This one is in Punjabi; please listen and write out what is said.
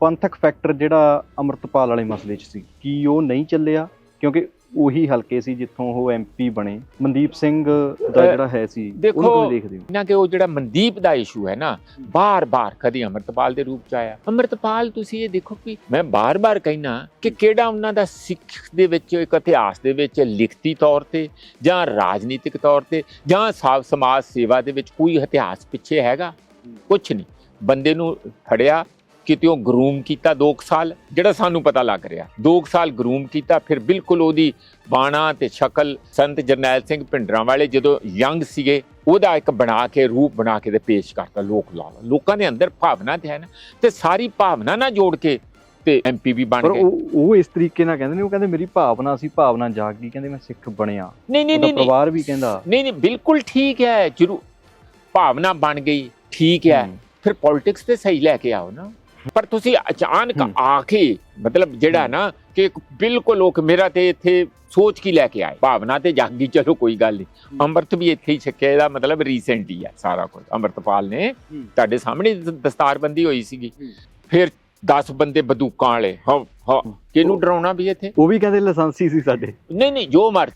ਪੰਥਕ ਫੈਕਟਰ ਜਿਹੜਾ ਅਮਰਤਪਾਲ ਵਾਲੇ ਮਸਲੇ 'ਚ ਸੀ ਕੀ ਉਹ ਨਹੀਂ ਚੱਲਿਆ? ਕਿਉਂਕਿ ਉਹੀ ਹਲਕੇ ਸੀ ਜਿੱਥੋਂ ਉਹ ਐਮਪੀ ਬਣੇ। ਮਨਦੀਪ ਸਿੰਘ ਦਾ ਜਿਹੜਾ ਹੈ ਸੀ ਉਹਨੂੰ ਕਿਵੇਂ ਦੇਖਦੇ ਹੋ? ਇਹਨਾਂ ਕਿ ਉਹ ਜਿਹੜਾ ਮਨਦੀਪ ਦਾ ਇਸ਼ੂ ਹੈ ਨਾ ਬਾਰ-ਬਾਰ ਕਦੀ ਅਮਰਤਪਾਲ ਦੇ ਰੂਪ ਚ ਆਇਆ। ਅਮਰਤਪਾਲ ਤੁਸੀਂ ਇਹ ਦੇਖੋ ਕਿ ਮੈਂ ਬਾਰ-ਬਾਰ ਕਹਿਣਾ ਕਿ ਕਿਹੜਾ ਉਹਨਾਂ ਦਾ ਸਿੱਖ ਦੇ ਵਿੱਚ ਇੱਕ ਇਤਿਹਾਸ ਦੇ ਵਿੱਚ ਲਿਖਤੀ ਤੌਰ ਤੇ ਜਾਂ ਰਾਜਨੀਤਿਕ ਤੌਰ ਤੇ ਜਾਂ ਸਮਾਜ ਸੇਵਾ ਦੇ ਵਿੱਚ ਕੋਈ ਇਤਿਹਾਸ ਪਿੱਛੇ ਹੈਗਾ? ਕੁਝ ਨਹੀਂ। ਬੰਦੇ ਨੂੰ ਫੜਿਆ ਕਿਤੇ ਉਹ ਗਰੂਮ ਕੀਤਾ 2 ਸਾਲ ਜਿਹੜਾ ਸਾਨੂੰ ਪਤਾ ਲੱਗ ਰਿਹਾ। 2 ਸਾਲ ਗਰੂਮ ਕੀਤਾ ਫਿਰ ਬਿਲਕੁਲ ਉਹਦੀ ਬਾਣਾ ਤੇ ਸ਼ਕਲ ਸੰਤ ਜਰਨੈਲ ਸਿੰਘ ਭਿੰਡਰਾਂ ਵਾਲੇ ਜਦੋਂ ਯੰਗ ਸੀਗੇ ਉਹਦਾ ਇੱਕ ਬਣਾ ਕੇ ਰੂਪ ਬਣਾ ਕੇ ਤੇ ਪੇਸ਼ ਕਰਤਾ ਲੋਕ ਲਾ ਲਾ ਲੋਕਾਂ ਦੇ ਅੰਦਰ ਭਾਵਨਾ ਤੇ ਹੈ ਨਾ ਤੇ ਸਾਰੀ ਭਾਵਨਾ ਨਾਲ ਜੋੜ ਕੇ ਤੇ ਐਮਪੀ ਵੀ ਬਣ ਗਏ। ਉਹ ਉਹ ਇਸ ਤਰੀਕੇ ਨਾਲ ਕਹਿੰਦੇ ਨੇ ਉਹ ਕਹਿੰਦੇ ਮੇਰੀ ਭਾਵਨਾ ਸੀ ਭਾਵਨਾ ਜਾਗ ਗਈ ਕਹਿੰਦੇ ਮੈਂ ਸਿੱਖ ਬਣਿਆ। ਨਹੀਂ ਨਹੀਂ ਨਹੀਂ ਪਰਿਵਾਰ ਵੀ ਕਹਿੰਦਾ। ਨਹੀਂ ਨਹੀਂ ਬਿਲਕੁਲ ਠੀਕ ਹੈ ਜਰੂਰ। ਭਾਵਨਾ ਬਣ ਗਈ ਠੀਕ ਹੂੰ। ਫਿਰ ਪੋਲਿਟਿਕਸ ਤੇ ਸਹੀ ਲੈ ਕੇ ਆਓ ਨਾ। ਪਰ ਤੁਸੀਂ ਅਚਾਨਕ। ਆ ਕੇ ਮਤਲਬ ਜਿਹੜਾ ਨਾ ਕਿ ਬਿਲਕੁਲ ਲੋਕ ਮੇਰਾ ਤੇ ਇੱਥੇ ਸੋਚ ਕੀ ਲੈ ਕੇ ਆਏ। ਭਾਵਨਾ ਤੇ ਜਾਗੀ ਚਲੋ ਕੋਈ ਗੱਲ ਨਹੀਂ। ਅੰਮ੍ਰਿਤ ਵੀ ਇੱਥੇ ਹੀ ਛਕਿਆ ਇਹਦਾ ਮਤਲਬ ਰੀਸੈਂਟ ਹੀ ਹੈ ਸਾਰਾ ਕੁਝ। ਅੰਮ੍ਰਿਤਪਾਲ ਨੇ। ਤੁਹਾਡੇ ਸਾਹਮਣੇ ਦਸਤਾਰਬੰਦੀ ਹੋਈ ਸੀਗੀ। ਫਿਰ 10 ਬੰਦੇ ਬੰਦੂਕਾਂ ਵਾਲੇ ਹਾਂ ਹਾਂ ਕਿਹਨੂੰ ਡਰਾਉਣਾ ਵੀ ਇੱਥੇ? ਉਹ ਵੀ ਕਹਿੰਦੇ ਲਾਇਸੈਂਸੀ ਸੀ ਸਾਡੇ। ਨਹੀਂ ਨਹੀਂ ਜੋ ਮਰ